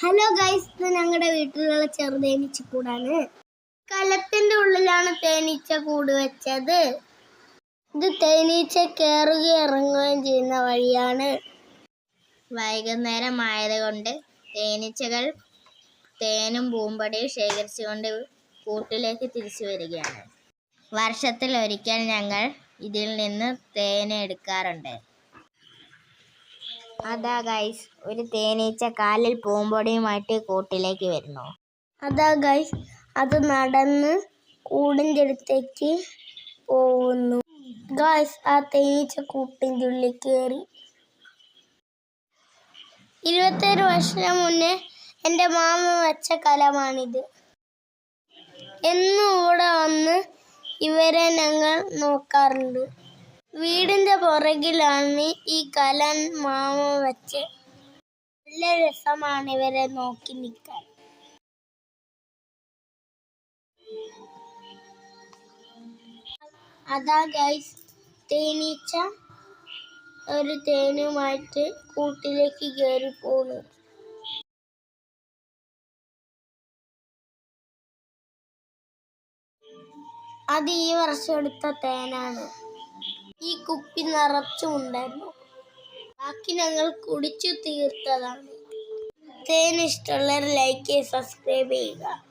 Hello guys ഇത് ഞങ്ങളുടെ വീട്ടിലുള്ള ചെറുതേനീച്ച കൂടാണ് കലത്തിന്റെ ഉള്ളിലാണ് തേനീച്ച കൂട് വെച്ചത്. ഇത് തേനീച്ച കയറുകയും ഇറങ്ങുകയും ചെയ്യുന്ന വഴിയാണ്. വൈകുന്നേരം ആയതുകൊണ്ട് തേനീച്ചകൾ തേനും പൂമ്പടിയും ശേഖരിച്ചുകൊണ്ട് കൂട്ടിലേക്ക് തിരിച്ചു വരികയാണ്. വർഷത്തിൽ ഒരിക്കൽ ഞങ്ങൾ ഇതിൽ നിന്ന് തേൻ എടുക്കാറുണ്ട് അതാ ഗൈസ് ഒരു തേനീച്ച കാലിൽ പൂമ്പൊടിയുമായിട്ട് കൂട്ടിലേക്ക് വരുന്നു. അതാ ഗൈസ് അത് നടന്ന് കൂടിന്റെ അടുത്തേക്ക് പോകുന്നു. ഗൈസ് ആ തേനീച്ച കൂട്ടിന്റെ ഉള്ളിൽ കയറി ഇരുപത്തേഴ് വർഷം മുന്നേ എന്റെ മാമ വച്ച കലമാണിത്. എന്നും ഇവിടെ വന്ന് ഇവരെ ഞങ്ങൾ നോക്കാറുണ്ട്. വീടിന്റെ പുറകിലാണ് ഈ കലൻ മാമ വെച്ച് നല്ല രസമാണ് ഇവരെ നോക്കി നിൽക്കാൻ. അതാ ഗൈസ് തേനീച്ച ഒരു തേനുമായിട്ട് കൂട്ടിലേക്ക് കയറി പോകുന്നു അത് ഈ വർഷം എടുത്ത തേനാണ്. ഈ കുപ്പി നിറച്ചുമുണ്ടായിരുന്നു ബാക്കി ഞങ്ങൾ കുടിച്ചു തീർത്തതാണ്. തേൻ ഇഷ്ടമുള്ളവർ ലൈക്ക് സബ്സ്ക്രൈബ് ചെയ്യുക.